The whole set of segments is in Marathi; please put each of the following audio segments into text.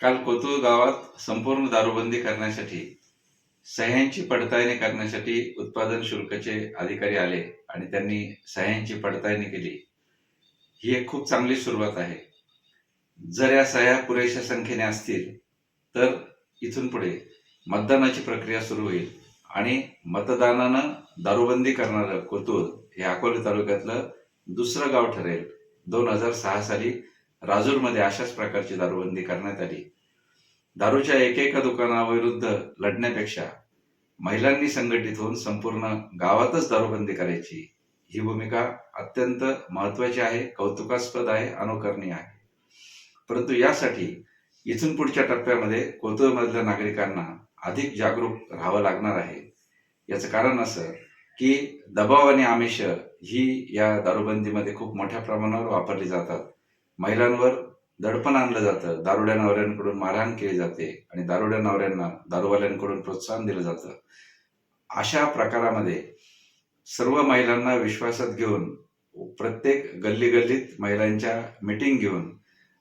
काल कोतूर गावात संपूर्ण दारूबंदी करण्यासाठी सह्यांची पडताळणी करण्यासाठी उत्पादन शुल्कचे अधिकारी आले आणि त्यांनी सह्यांची पडताळणी केली. ही एक खूप चांगली सुरुवात आहे. जर या सह्या पुरेशा संख्येने असतील तर इथून पुढे मतदानाची प्रक्रिया सुरू होईल आणि मतदानानं दारूबंदी करणारं कोतूर हे अकोले तालुक्यातलं दुसरं गाव ठरेल. दोन हजार सहा साली राजूरमध्ये अशाच प्रकारची दारूबंदी करण्यात आली. दारूच्या एकेका दुकानाविरुद्ध लढण्यापेक्षा महिलांनी संघटित होऊन संपूर्ण गावातच दारूबंदी करायची ही भूमिका अत्यंत महत्वाची आहे कौतुकास्पद आहे अनुकरणीय आहे. परंतु यासाठी इथून पुढच्या टप्प्यामध्ये कोतुरमधल्या नागरिकांना अधिक जागरूक राहावं लागणार आहे. याचं कारण असं की दबाव आणि आमिष ही या दारूबंदीमध्ये खूप मोठ्या प्रमाणावर वापरली जातात. महिलांवर दडपण आणलं जातं. दारुड्या नवऱ्यांकडून मारहाण केली जाते आणि दारुड्या नवऱ्यांना दारूवाल्यांकडून प्रोत्साहन दिलं जातं. अशा प्रकारामध्ये सर्व महिलांना विश्वासात घेऊन प्रत्येक गल्ली गल्लीत महिलांच्या मिटिंग घेऊन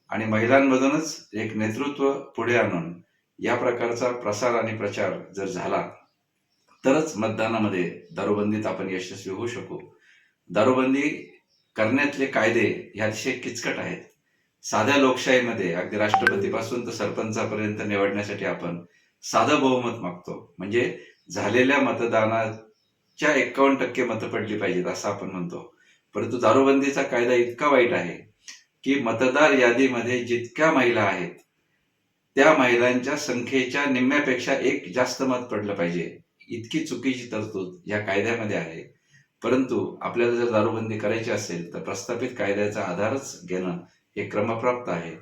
आणि महिलांमधूनच एक नेतृत्व पुढे आणून या प्रकारचा प्रसार आणि प्रचार जर झाला तरच मतदानामध्ये दारूबंदीत आपण यशस्वी होऊ शकू. दारूबंदी करण्यातले कायदे हे अतिशय किचकट आहेत. साध्या लोकशाहीमध्ये अगदी राष्ट्रपतीपासून तर सरपंचापर्यंत निवडण्यासाठी आपण साधं बहुमत मागतो. म्हणजे झालेल्या मतदानाच्या एक्कावन्न टक्के मतं पडली पाहिजेत असं आपण म्हणतो. परंतु दारूबंदीचा कायदा इतका वाईट आहे की मतदार यादीमध्ये जितक्या महिला आहेत त्या महिलांच्या संख्येच्या निम्म्यापेक्षा एक जास्त मत पडलं पाहिजे. इतकी चुकीची तरतूद या कायद्यामध्ये आहे. परंतु आपल्याला जर दारूबंदी करायची असेल तर प्रस्थापित कायद्याचा आधारच घेणं हे क्रमप्राप्त आहे.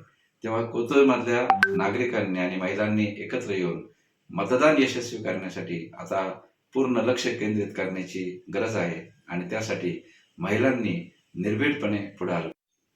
तेव्हा कोतुळमधल्या नागरिकांनी आणि महिलांनी एकत्र येऊन मतदान यशस्वी करण्यासाठी आता पूर्ण लक्ष केंद्रित करण्याची गरज आहे आणि त्यासाठी महिलांनी निर्भीडपणे पुढे आलं.